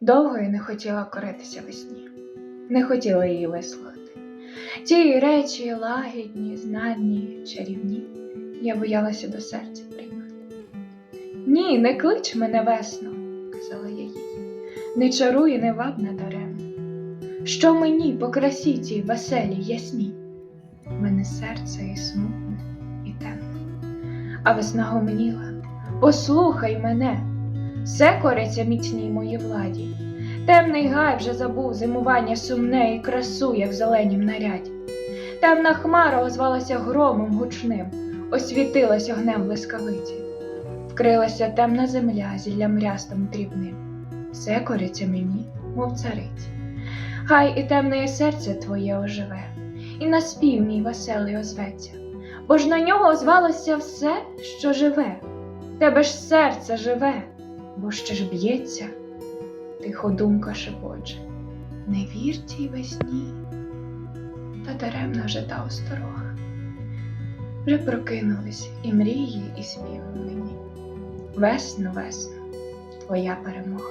Довго я не хотіла коритися весні, не хотіла її вислухати. Ті речі лагідні, знадні, чарівні, я боялася до серця приймати. Ні, не клич мене весно, казала я їй, не чаруй і не ваб надаремно. Що мені по красі цій веселій ясній? Мене серце і смутне, і темне. А весна гомоніла, послухай мене, все кориться міцній моїй владі. Темний гай вже забув зимування сумне і красу, як в зеленім наряді. Темна хмара озвалася громом гучним, освітилась огнем блискавиці. Вкрилася темна земля зіллям рястом дрібним. Все кориться мені, мов цариці. Хай і темне серце твоє оживе, і на спів мій веселий озветься, бо ж на нього озвалося все, що живе, тебе ж серце живе, бо ще ж б'ється, тихо думка шепоче. Не вір цій весні, та даремна вже та осторога. Вже прокинулись і мрії, і спів мені. Весну, весну, твоя перемога.